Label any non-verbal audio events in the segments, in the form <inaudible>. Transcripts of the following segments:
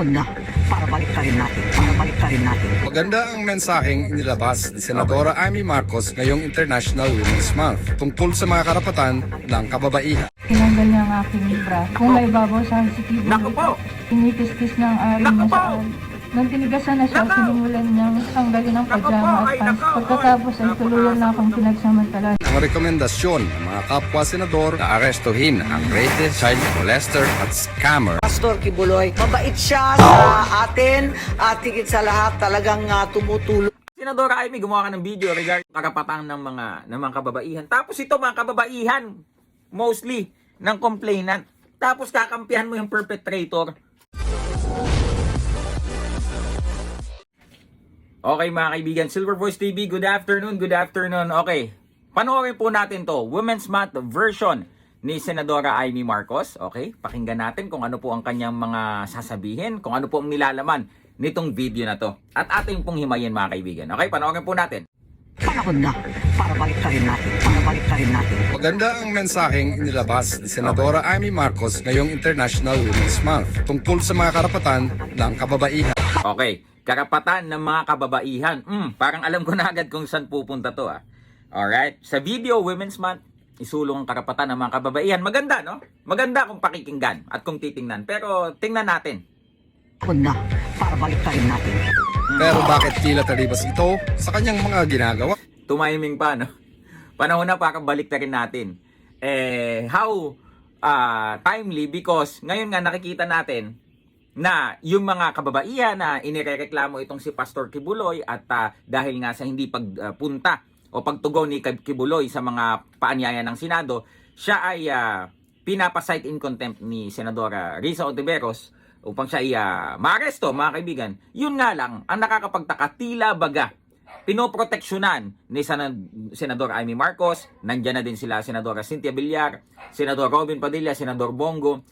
panahon na para balik rin natin, para balik rin natin. Maganda ang mensaheng inilabas ni Senadora Amy Marcos ngayong International Women's Month tungkol sa mga karapatan ng kababaihan. Tinanggal niya ang aking bra. Kung may babawasan si Kibo. Naku po! Inikis-kis ng ari Naku po! sa ari. Nang tinigasan na siya, sinimulan niyang tanggalin ang pajama at pants. Pagkatapos ay tuluyan na akong pinagsamantala. Ang rekomendasyon ng mga kapwa senador na arestuhin ang rapist, child molester at scammer Pastor Kibuloy, mabait siya sa atin at higit sa lahat talagang uh, tumutulong. Senadora Amy, gumawa ka ng video regarding karapatan ng mga ng mga kababaihan. Tapos ito mga kababaihan, mostly ng complainant. Tapos kakampihan mo yung perpetrator. Okay mga kaibigan, Silver Voice TV, good afternoon, good afternoon. Okay, panoorin po natin to, Women's Month version ni Senadora Amy Marcos. Okay, pakinggan natin kung ano po ang kanyang mga sasabihin, kung ano po ang nilalaman nitong video na to. At ating pong himayin mga kaibigan. Okay, panoorin po natin. Panahon na para balik rin natin, para balik rin natin. Maganda ang mensaheng inilabas ni Senadora Amy Marcos ngayong International Women's Month tungkol sa mga karapatan ng kababaihan. Okay, karapatan ng mga kababaihan. Mm, parang alam ko na agad kung saan pupunta to ah. Alright, sa video Women's Month, isulong ang karapatan ng mga kababaihan. Maganda, no? Maganda kung pakikinggan at kung titingnan. Pero tingnan natin. Na para balik rin natin. Pero bakit tila talibas ito sa kanyang mga ginagawa? Tumiming pa, no? Panahon na para balik na rin natin. Eh, how ah, timely because ngayon nga nakikita natin na yung mga kababaihan na inirereklamo itong si Pastor Kibuloy at ah, dahil nga sa hindi pagpunta o pagtugon ni Kib- Kibuloy sa mga paanyaya ng Senado, siya ay uh, pinapasight in contempt ni Senadora Risa Ontiveros upang siya ay ah, maaresto, mga kaibigan. Yun nga lang, ang nakakapagtaka, tila baga, pinoproteksyonan ni Sen- Senador Amy Marcos, nandyan na din sila Senadora Cynthia Villar, Senador Robin Padilla, Senador Bongo,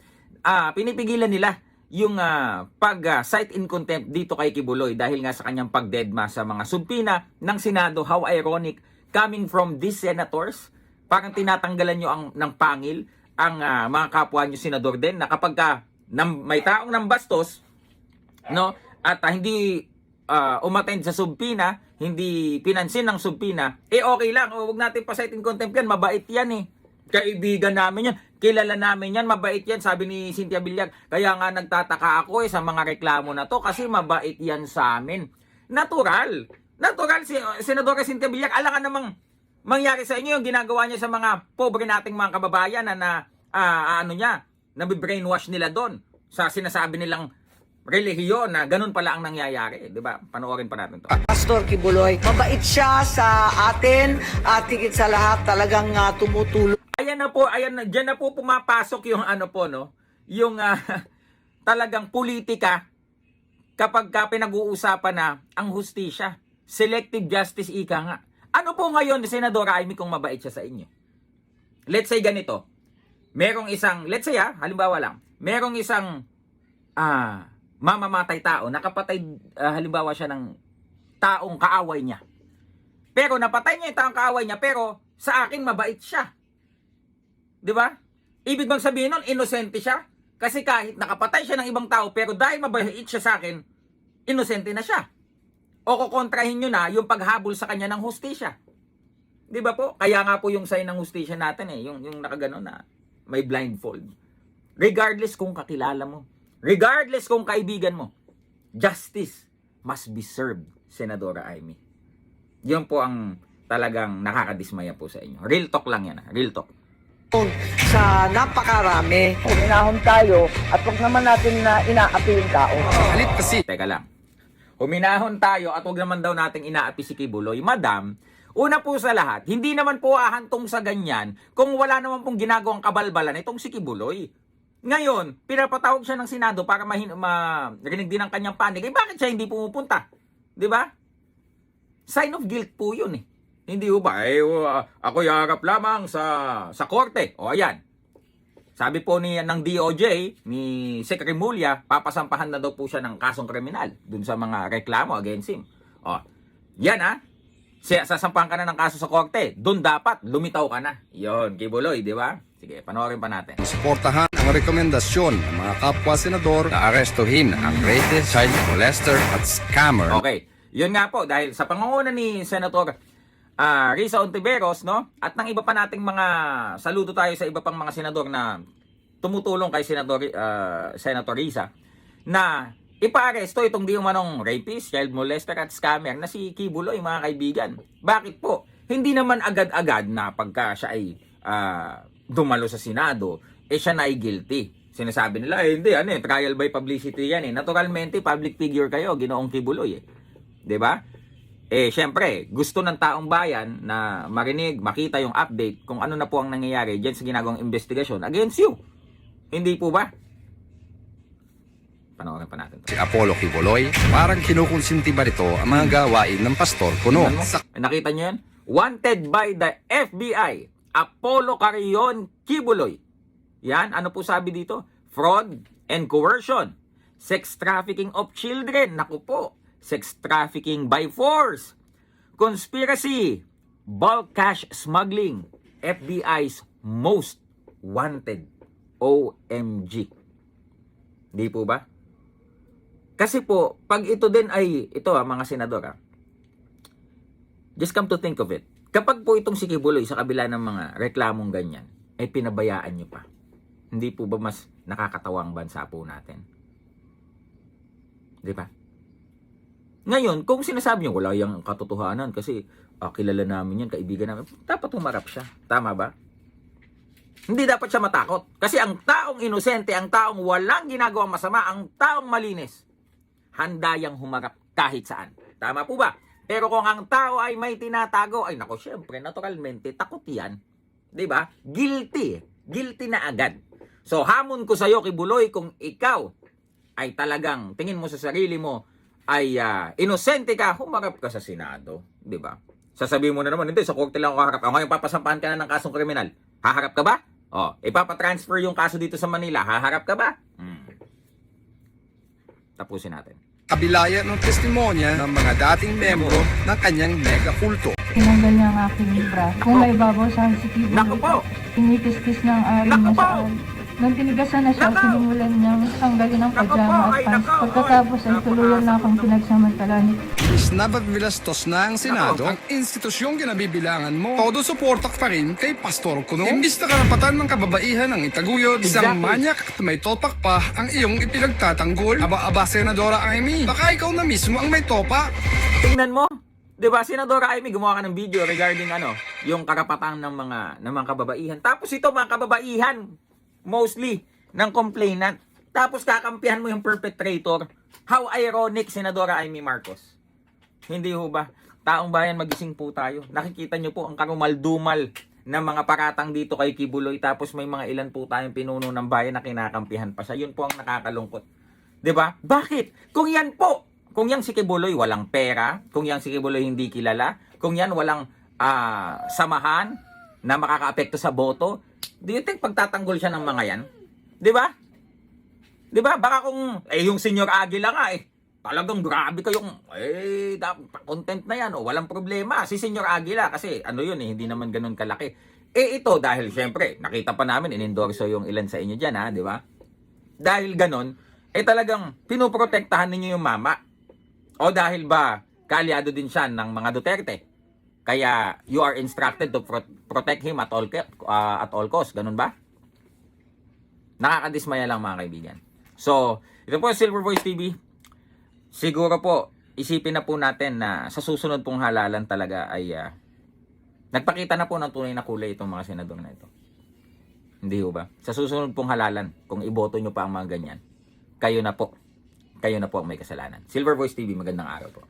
ah pinipigilan nila yung ah, pag ah, cite in contempt dito kay Kibuloy dahil nga sa kanyang pagdedma sa mga subpina ng Senado. How ironic coming from these senators. Parang tinatanggalan nyo ang, ng pangil ang ah, mga kapwa nyo senador din na kapag ka, nam, may taong nambastos, no? At ah, hindi uh, umattend sa subpina, hindi pinansin ng subpina, eh okay lang, o wag natin pa in contempt yan, mabait yan eh. Kaibigan namin yan, kilala namin yan, mabait yan, sabi ni Cynthia Villar. Kaya nga nagtataka ako eh sa mga reklamo na to kasi mabait yan sa amin. Natural. Natural si Senadora Cynthia Villar, alangan namang mangyari sa inyo yung ginagawa niya sa mga pobre nating mga kababayan na, na ah, ano niya, nabibrainwash nila doon sa sinasabi nilang relihiyon na ganun pala ang nangyayari. Di ba? Panoorin pa natin to. Pastor Kibuloy, mabait siya sa atin at higit sa lahat talagang uh, tumutulong. Ayan na po, ayan na, dyan na po pumapasok yung ano po, no? Yung ah, <laughs> talagang politika kapag ka pinag-uusapan na ang hustisya. Selective justice ika nga. Ano po ngayon, Senadora Amy, kung mabait siya sa inyo? Let's say ganito. Merong isang, let's say ah, halimbawa lang, merong isang ah, mamamatay tao, nakapatay ah, halimbawa siya ng taong kaaway niya. Pero napatay niya yung taong kaaway niya, pero sa akin mabait siya. Di ba? Ibig bang sabihin nun, inosente siya? Kasi kahit nakapatay siya ng ibang tao, pero dahil mabait siya sa akin, inosente na siya. O kukontrahin nyo na yung paghabol sa kanya ng hustisya. Di ba po? Kaya nga po yung sign ng hustisya natin eh, yung, yung nakagano na may blindfold. Regardless kung kakilala mo, regardless kung kaibigan mo, justice must be served, Senadora Amy. Yun po ang talagang nakakadismaya po sa inyo. Real talk lang yan, ah. real talk. sa napakarami. Uminahon tayo at wag naman natin na inaapi yung tao. Halit kasi Teka lang. Huminahon tayo at huwag naman daw nating inaapi si Kibuloy. Madam, una po sa lahat, hindi naman po ahantong sa ganyan kung wala naman pong ginagawang kabalbalan itong si Kibuloy. Ngayon, pinapatawag siya ng Senado para mahin- marinig din ang kanyang panig. Eh bakit siya hindi pumupunta? 'Di ba? Sign of guilt po 'yun eh. Hindi ho ba? Eh, uh, ako yarap lamang sa sa korte. O ayan. Sabi po ni ng DOJ ni Secretary Mulya, papasampahan na daw po siya ng kasong kriminal dun sa mga reklamo against him. O, yan. Siya, sasampahan ka na ng kaso sa korte. Doon dapat lumitaw ka na. Yon, Kibuloy, di ba? Sige, panoorin pa natin. Suportahan ang rekomendasyon ng mga kapwa senador na arestuhin ang rapist, child molester at scammer. Okay. Yun nga po, dahil sa pangunguna ni Senator ah, Risa Ontiveros, no? At ng iba pa nating mga, saludo tayo sa iba pang mga senador na tumutulong kay Senador, ah, Senator Risa, na ipaaresto itong di umanong rapist, child molester at scammer na si Kibuloy, mga kaibigan. Bakit po? Hindi naman agad-agad na pagka siya ay ah, dumalo sa Senado, eh siya na ay guilty. Sinasabi nila, eh, hindi, ano eh, trial by publicity yan eh. Naturalmente, public figure kayo, ginoong Kibuloy eh. ba? Eh, syempre, gusto ng taong bayan na marinig, makita yung update kung ano na po ang nangyayari dyan sa ginagawang investigasyon against you. Hindi po ba? Panoorin pa natin to. Si Apollo Kibuloy, parang kinukonsinti ba nito ang mga gawain ng pastor. Sa Nakita nyo yan? Wanted by the FBI, Apollo Carrion Kibuloy. Yan, ano po sabi dito? Fraud and coercion. Sex trafficking of children. Naku po. Sex trafficking by force. Conspiracy. Bulk cash smuggling. FBI's most wanted. OMG. Di po ba? Kasi po, pag ito din ay, ito ah, mga senador ah, Just come to think of it. Kapag po itong si Kibuloy sa kabila ng mga reklamong ganyan, ay pinabayaan nyo pa. Hindi po ba mas nakakatawang bansa po natin? Di ba? Ngayon, kung sinasabi nyo, wala yung katotohanan kasi ah, kilala namin yan, kaibigan namin, dapat humarap siya. Tama ba? Hindi dapat siya matakot. Kasi ang taong inosente, ang taong walang ginagawang masama, ang taong malinis, handa yang humarap kahit saan. Tama po ba? Pero kung ang tao ay may tinatago, ay nako, syempre, naturalmente, takot yan. ba? Guilty. Guilty na agad. So, hamon ko sa'yo, Kibuloy, kung ikaw ay talagang tingin mo sa sarili mo ay ah, inosente ka, humarap ka sa Senado. ba? Sasabihin mo na naman, hindi, sa korte lang ako haharap. O ngayon, papasampahan ka na ng kasong kriminal. Haharap ka ba? O, ipapatransfer yung kaso dito sa Manila. Haharap ka ba? Hmm. Tapusin natin. Kabilayan ng testimonya ng mga dating membro ng kanyang mega kulto. Tinanggal niya ang aking libra. Kung may babaw sa si Kibuloy, Naku po! Tinikiskis ng ari Naku niya po! sa Nang tinigasan na siya, sinimulan niyang tanggalin ang pajama at pants. Pagkatapos ay tuluyan na akong pinagsamantala ni Is nababilastos na ang Senado, ang institusyong kinabibilangan mo, todo suportak pa rin kay Pastor Kuno. Imbis na karapatan ng kababaihan ng itaguyod, isang Exactly. manyak at may topak pa ang iyong ipinagtatanggol. Aba-aba, Senadora Amy, baka ikaw na mismo ang may topa. Tingnan mo. 'Di ba, Senadora Amy gumawa ka ng video regarding ano, yung karapatan ng mga ng mga kababaihan. Tapos ito mga kababaihan mostly ng complainant. Tapos kakampihan mo yung perpetrator. How ironic, Senadora Amy Marcos. Hindi ho ba? Taong bayan, magising po tayo. Nakikita nyo po ang karumal-dumal ng mga paratang dito kay Kibuloy. Tapos may mga ilan po tayong pinuno ng bayan na kinakampihan pa siya. Yun po ang nakakalungkot. ba? Bakit? Kung yan po, kung yan si Kibuloy walang pera, kung yan si Kibuloy hindi kilala, kung yan walang ah, samahan na makakaapekto sa boto, do you think pagtatanggol siya ng mga yan? 'Di ba? 'Di ba? Baka kung eh yung Senior Aguila nga eh talagang grabe kayong eh content na yan o walang problema si Senior Aguila kasi ano yun eh hindi naman ganun kalaki eh ito dahil syempre nakita pa namin inendorso yung ilan sa inyo diyan ha di ba dahil ganun eh talagang pinoprotektahan ninyo yung mama o dahil ba kaalyado din siya ng mga Duterte kaya you are instructed to pro- protect him at all ah, at all cost ganun ba nakakadismaya lang mga kaibigan so ito po Silver Voice TV siguro po, isipin na po natin na sa susunod pong halalan talaga ay ah, nagpakita na po ng tunay na kulay itong mga senador na ito. Hindi ho ba? Sa susunod pong halalan, kung iboto nyo pa ang mga ganyan, kayo na po. Kayo na po ang may kasalanan. Silver Voice TV, magandang araw po.